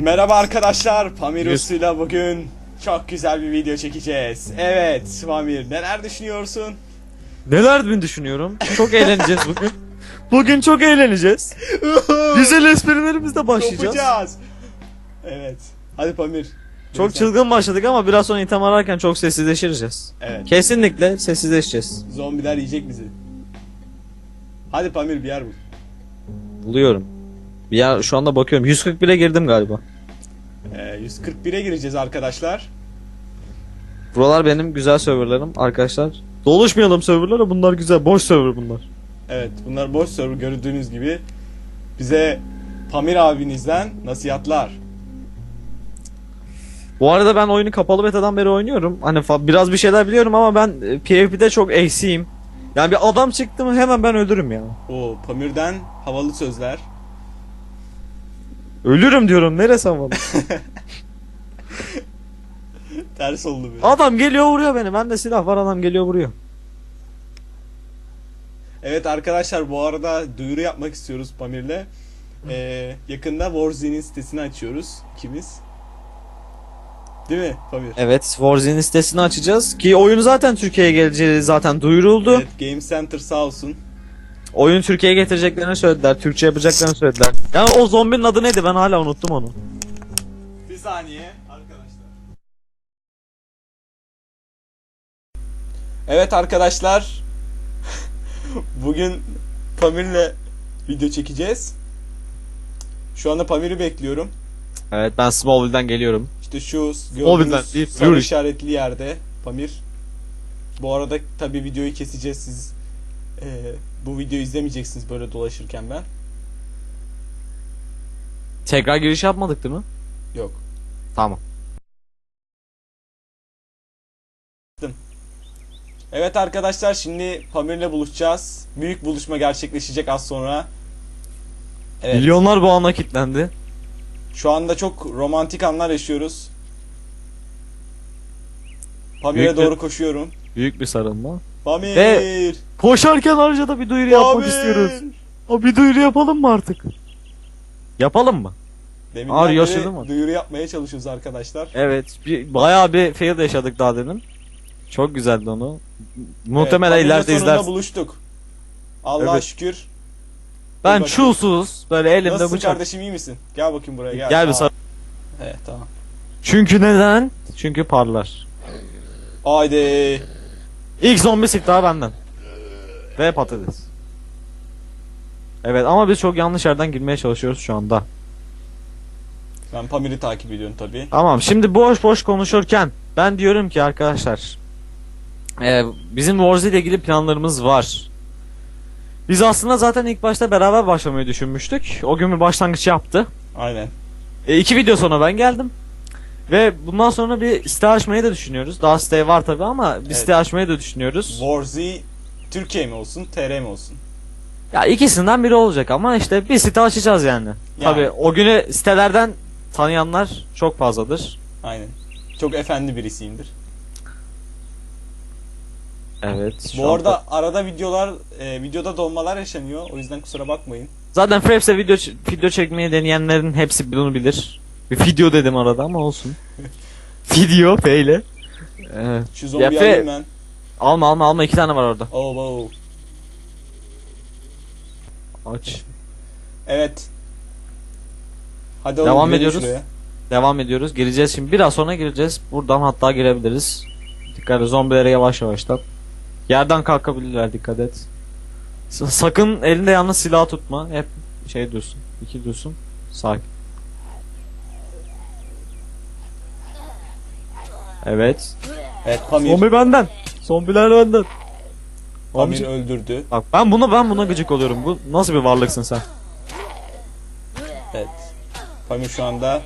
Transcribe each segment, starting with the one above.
Merhaba arkadaşlar, Pamir. Uslu'yla bugün çok güzel bir video çekeceğiz. Evet, Pamir neler düşünüyorsun? Neler mi düşünüyorum? Çok eğleneceğiz bugün. Bugün çok eğleneceğiz. Güzel esprilerimizle başlayacağız. Yapacağız. Evet, hadi Pamir. Çok çılgın başladık ama biraz sonra item ararken çok sessizleşeceğiz. Evet, Kesinlikle sessizleşeceğiz. zombiler yiyecek bizi. Hadi Pamir bir yer bul. Buluyorum. Ya şu anda bakıyorum. 141'e girdim galiba. Ee, 141'e gireceğiz arkadaşlar. Buralar benim güzel serverlarım arkadaşlar. Doluşmayalım serverlara bunlar güzel. Boş server bunlar. Evet, bunlar boş server gördüğünüz gibi. Bize Pamir abinizden nasihatlar. Bu arada ben oyunu kapalı betadan beri oynuyorum. Hani biraz bir şeyler biliyorum ama ben e, PvP'de çok eksiğim. Yani bir adam çıktı mı hemen ben ölürüm ya. O Pamir'den havalı sözler. Ölürüm diyorum neresi havalı. Ters oldu bir. Adam geliyor vuruyor beni. Bende silah var adam geliyor vuruyor. Evet arkadaşlar bu arada duyuru yapmak istiyoruz Pamir'le. Ee, yakında Warzine'in sitesini açıyoruz ikimiz. Değil mi Pamir? Evet Warzine'in sitesini açacağız. Ki oyun zaten Türkiye'ye geleceği zaten duyuruldu. Evet Game Center sağ olsun. Oyun Türkiye'ye getireceklerini söylediler. Türkçe yapacaklarını söylediler. Yani o zombinin adı neydi ben hala unuttum onu. Bir saniye arkadaşlar. Evet arkadaşlar. Bugün Pamir'le video çekeceğiz. Şu anda Pamir'i bekliyorum. Evet ben Smallville'den geliyorum. İşte şu gördüğünüz sarı işaretli yerde Pamir. Bu arada tabi videoyu keseceğiz siz. E, bu videoyu izlemeyeceksiniz böyle dolaşırken ben. Tekrar giriş yapmadık değil mi? Yok. Tamam. Evet arkadaşlar şimdi Pamir'le buluşacağız. Büyük buluşma gerçekleşecek az sonra. Evet. Milyonlar bu ana kilitlendi. Şu anda çok romantik anlar yaşıyoruz. Pamir'e Büyük bir- doğru koşuyorum. Büyük bir sarılma. Pamir! Ve- Koşarken ayrıca da bir duyuru yapmak Pamir! istiyoruz. O bir duyuru yapalım mı artık? Yapalım mı? Deminden Ağır beri yaşadı mı? duyuru yapmaya çalışıyoruz arkadaşlar. Evet. Bir, bayağı bir fail yaşadık daha demin. Çok güzeldi onu. Muhtemelen Pamir'le ileride sonunda izlersin. buluştuk. Allah'a Evet. şükür. Ben çulsuz böyle elimde Nasılsın bıçak. kardeşim iyi misin? Gel bakayım buraya gel. Gel bir Aa, sar. Evet tamam. Çünkü neden? Çünkü parlar. Haydi. İlk zombi siftahı benden. Ve patates. Evet ama biz çok yanlış yerden girmeye çalışıyoruz şu anda. Ben Pamir'i takip ediyorum tabi. Tamam şimdi boş boş konuşurken ben diyorum ki arkadaşlar e, bizim Warzy ile ilgili planlarımız var. Biz aslında zaten ilk başta beraber başlamayı düşünmüştük. O gün bir başlangıç yaptı. Aynen. E, iki video sonra ben geldim. Ve bundan sonra bir site açmayı da düşünüyoruz. Daha site var tabi ama bir Evet. site açmayı da düşünüyoruz. Warzy Türkiye mi olsun, TR mi olsun? Ya ikisinden biri olacak ama işte bir site açacağız yani. Tabi o günü sitelerden tanıyanlar çok fazladır. Aynen. Çok efendi birisiyimdir. Evet. Bu an- arada arada videolar, e, videoda donmalar yaşanıyor. O yüzden kusura bakmayın. Zaten Fraps'e video video çekmeyi deneyenlerin hepsi bunu bilir. Video dedim arada ama olsun. video F ile. Şu zombi Ya, alayım ben. Alma alma alma iki tane var orada. Oh, oh. Aç. Evet. Hadi Devam girelim ediyoruz. şuraya. Devam ediyoruz. Gireceğiz şimdi. Biraz sonra gireceğiz. Buradan hatta girebiliriz. Dikkat et zombilere yavaş yavaştan. Yerden kalkabilirler dikkat et. S- sakın elinde yalnız silah tutma. Hep şey dursun. İki dursun. Sakin. Evet. Evet Pamir. Zombi benden. Zombiler benden. Pamir Amca- öldürdü. Bak ben buna ben buna gıcık oluyorum. Bu nasıl bir varlıksın sen? Evet. Pamir şu anda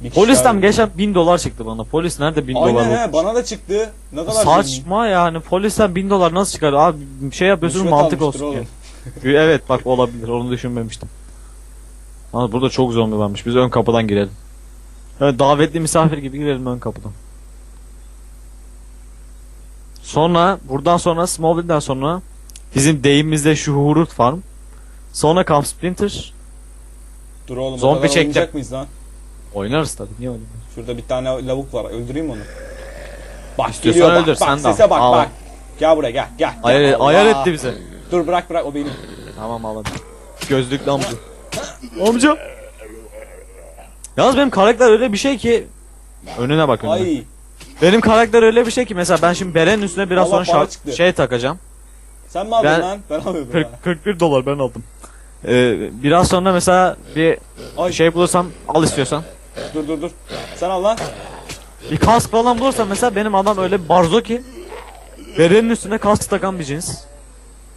bir kişi Polisten öldü. geçen 1000 dolar çıktı bana. Polis nerede 1000 Aynen dolar? he bana da çıktı. Ne kadar. Saçma yani polisten 1000 dolar nasıl çıkar? Abi şey yapıyorsun Rüşvet mantık almıştır olsun. oğlum. diye. evet bak olabilir onu düşünmemiştim. Ama burada çok zombi varmış. Biz ön kapıdan girelim. Evet davetli misafir gibi girelim ön kapıdan. Sonra buradan sonra Smallville'den sonra bizim deyimimizde şu Hurut Farm. Sonra Camp Splinter. Dur oğlum Zombi kadar çektim. oynayacak mıyız lan? Oynarız tabii. Niye oynamıyoruz? Şurada bir tane lavuk var. Öldüreyim onu. Bak geliyor bak öldür, bak sen de sese al. bak Al. bak. Gel buraya gel gel. gel. Ayar, Allah. ayar etti bize. Dur bırak bırak o benim. Tamam al hadi. Gözlüklü amca. amca. Yalnız benim karakter öyle bir şey ki önüne bak önüne. Ay Benim karakter öyle bir şey ki mesela ben şimdi berenin üstüne biraz Allah sonra para şa- çıktı. şey takacağım. sen mi aldın Ben- lan? Ben alıyordum. 40, ha. 41 dolar ben aldım. Ee, biraz sonra mesela bir Ay şey bulursam al istiyorsan. dur dur dur. Sen al lan. Bir kask falan bulursam mesela benim adam öyle bir barzo ki berenin üstüne kask takan bir cins.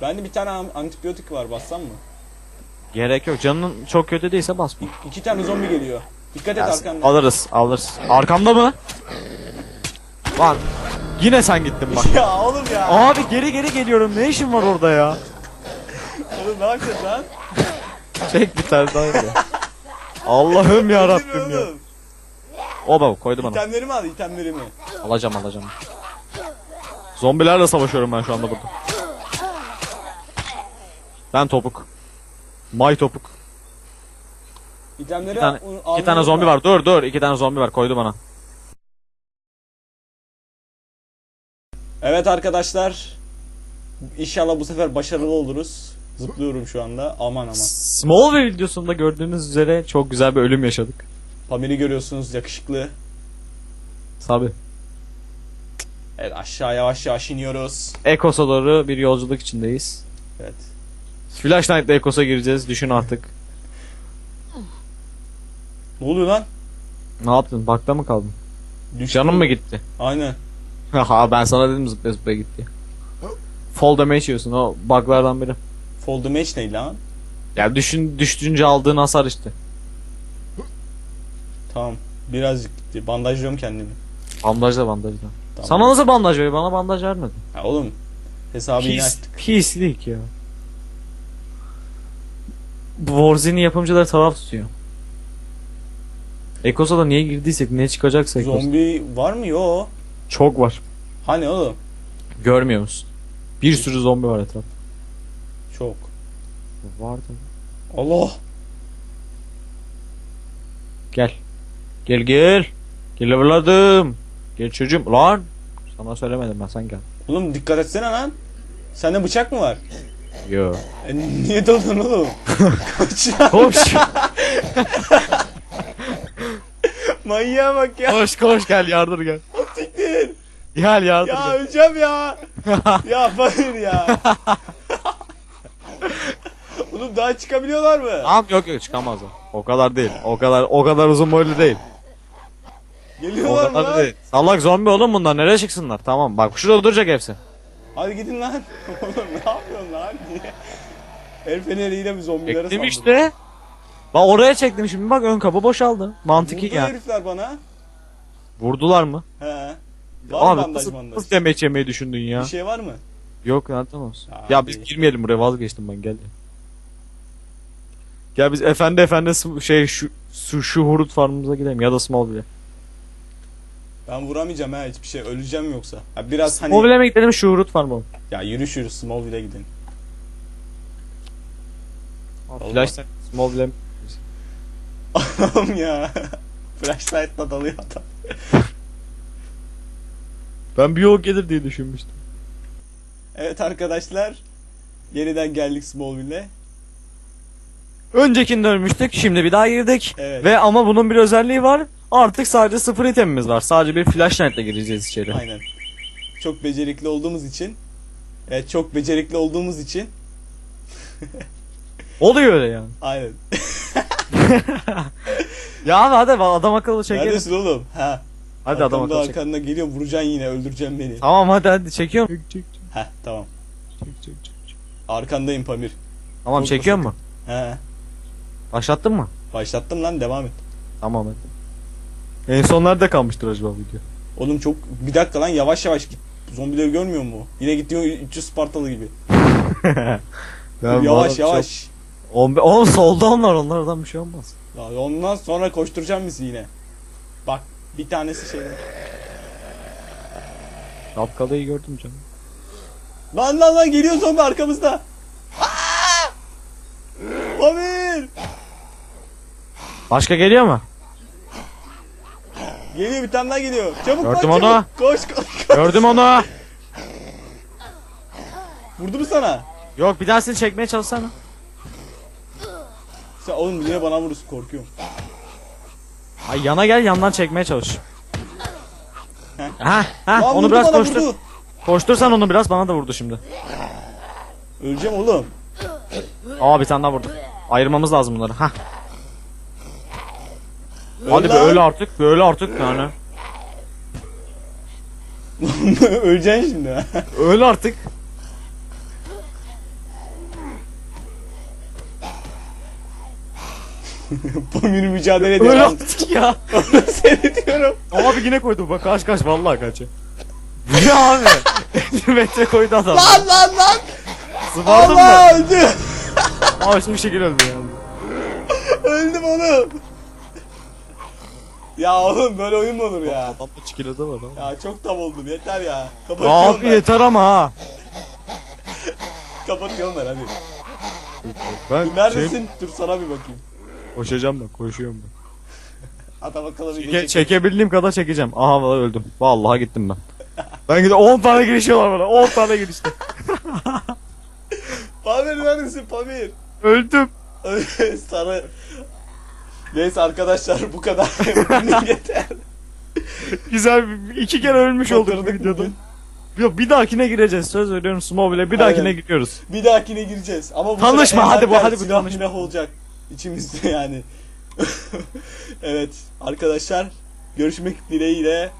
Bende bir tane an- antibiyotik var bassam mı? Gerek yok. Canın çok kötü değilse basma. İki tane zombi geliyor. Dikkat et arkanda. Alırız, alırız. Arkamda mı? Lan yine sen gittin bak. ya oğlum ya. Abi geri geri geliyorum. Ne işin var orada ya? Oğlum ne yapacağız lan? Çek bir tane daha önce. Allah'ım ya Rabbim ya. Oğlum. O baba koydu bana. İtemlerimi al itemlerimi. Alacağım alacağım. Zombilerle savaşıyorum ben şu anda burada. Ben topuk. May topuk. İtemleri İki tane, al- iki almayı tane zombi unutma. var. Dur dur. iki tane zombi var. Koydu bana. Evet arkadaşlar. İnşallah bu sefer başarılı oluruz. Zıplıyorum şu anda. Aman aman. Smallville videosunda gördüğünüz üzere çok güzel bir ölüm yaşadık. Pamir'i görüyorsunuz yakışıklı. Tabi. Evet aşağı yavaş yavaş iniyoruz. Ekos'a doğru bir yolculuk içindeyiz. Evet. Flash Knight'la Ekos'a gireceğiz. Düşün artık. Ne oluyor lan? Ne yaptın? Bakta mı kaldın? Düştü. Canın mı gitti? Aynen. Ha ben sana dedim zıplaya zıplaya gitti. Fall damage yiyorsun o buglardan biri. Fall damage ne lan? Ya düşün düştüğünce aldığın hasar işte. Tamam. Birazcık gitti. Bandajlıyorum kendimi. Bandajla bandajla. Tamam. Sana nasıl bandaj veriyor? Bana bandaj vermedi. Ha, oğlum. Hesabı yine Pis, açtık. pislik ya. Bu Warzi'nin yapımcıları taraf tutuyor. Ekos'a da niye girdiysek ne çıkacaksa Ekos. Zombi var mı? Yo. Çok var. Hani oğlum? Görmüyor musun? Bir sürü zombi var etrafta. Çok. Var Allah. Gel. Gel gel. Gel evladım. Gel çocuğum. Lan. Sana söylemedim ben sen gel. Oğlum dikkat etsene lan. Sende bıçak mı var? Yo. E, niye daldın oğlum? Kaç. Koş. Manyağa bak ya. koş koş gel yardır gel. Gel Ya gel. öleceğim ya. ya hayır ya. Oğlum daha çıkabiliyorlar mı? Tamam yok yok çıkamazlar. O kadar değil. O kadar o kadar uzun boylu değil. O Geliyorlar mı kadar lan? değil. Salak zombi oğlum bunlar nereye çıksınlar? Tamam bak şurada duracak hepsi. Hadi gidin lan. Oğlum ne yapıyorsun lan? El feneriyle mi zombilere Çektim saldırdın? işte. Bak oraya çektim şimdi bak ön kapı boşaldı. Mantıki Vurdu ya. herifler bana. Vurdular mı? He. Var Abi bandaj nasıl, bandaj? nasıl demeç yemeyi düşündün ya? Bir şey var mı? Yok nereden olsun. Ya Ya, abi. biz girmeyelim buraya vazgeçtim ben gel. Gel biz efendi efendi şey şu şu, şu hurut farmımıza gidelim ya da Smallville'e. Ben vuramayacağım ha hiçbir şey. Öleceğim yoksa. Ha, biraz hani... Smallville'e mi gidelim şu hurut farmı? Ya yürüyüş yürü Smallville'e gidelim. Flash Smallville'e? Oğlum ya. Flashlight'la dalıyor adam. Ben bir yol gelir diye düşünmüştüm. Evet arkadaşlar. Yeniden geldik Smallville'e. Öncekinde ölmüştük şimdi bir daha girdik. Evet. Ve ama bunun bir özelliği var. Artık sadece sıfır itemimiz var. Sadece bir flashlight'la gireceğiz içeri. Aynen. Çok becerikli olduğumuz için. Evet çok becerikli olduğumuz için. Oluyor öyle yani. Aynen. Ya abi hadi adam akıllı çekelim. Neredesin oğlum? Ha. Hadi adam akıllı çek. arkandan geliyor vuracaksın yine öldüreceksin beni. Tamam hadi hadi çekiyorum. Çek çek çek Heh tamam. çek çek. çek. Arkandayım Pamir. Tamam Korkma çekiyor mu? He. Başlattın mı? Başlattım lan devam et. Tamam hadi. En son nerede kalmıştır acaba video? Oğlum çok bir dakika lan yavaş yavaş git. Zombileri görmüyor mu? Yine gidiyor 300 Spartalı gibi. Ben yavaş yavaş. On, on solda onlar onlardan bir şey olmaz. Ya ondan sonra koşturacağım bizi yine. Bak bir tanesi şey. Şapkalıyı gördüm canım. Lan lan lan geliyor zombi arkamızda. Aa! Pamir! Başka geliyor mu? Geliyor bir tane daha geliyor. Çabuk Gördüm lan, onu. çabuk. Koş koş koş. Gördüm onu. Vurdu mu sana? Yok bir tanesini çekmeye çalışsana. Sen oğlum yine bana vurursun korkuyorum. Ay yana gel yandan çekmeye çalış. Ha ha onu vurdu biraz bana, koştur. vurdu. Koştursan onu biraz bana da vurdu şimdi. Öleceğim oğlum. Aa bir tane daha vurdu. Ayırmamız lazım bunları. Ha. Hadi lan. böyle artık, böyle artık yani. Öleceksin şimdi. Öyle artık. Pamir mücadele ediyor. Öyle lan. artık ya. Onu seyrediyorum. Abi yine koydu bak kaç kaç vallahi kaç. Bu ne abi? 50 metre koydu adam. Lan lan lan. Sıvardın Allah mı? öldü. Abi şimdi bir şekilde öldü yani. Öldüm oğlum. Ya oğlum böyle oyun mu olur ya? Adamda çikilede var abi. Ya çok tam oldum yeter ya. Kapatıyorum Abi ben. yeter ama ha. Kapatıyorum ben hadi. Ben Neredesin? Dur sana bir bakayım. Koşacağım ben koşuyorum. Ata bakalım video Çeke, çek. çekebildiğim kadar çekeceğim. Aha vallahi öldüm. Vallahi gittim ben. Ben gidip 10 tane girişi var bana. 10 tane girişte. Pamir neredesin Pamir? Öldüm. sana... Neyse arkadaşlar bu kadar. Bugün yeter. Güzel bir- iki kere ölmüş olduk bu Batırdık videoda. bugün. Yok bir dahakine gireceğiz söz veriyorum Smobile'e bir dahakine Aynen. gidiyoruz. Bir dahakine gireceğiz. Ama bu Tanışma, sefer hadi bu- envanter, hadi bu silah tanışma. milah olacak. İçimizde yani. evet arkadaşlar görüşmek dileğiyle.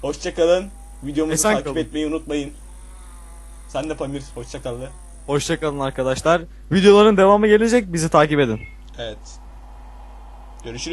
Hoşçakalın. Videomuzu Esen takip kalın. etmeyi unutmayın. Sen de Pamir hoşçakal. de. Hoşçakalın arkadaşlar. Videoların devamı gelecek bizi takip edin. Evet. Görüşürüz.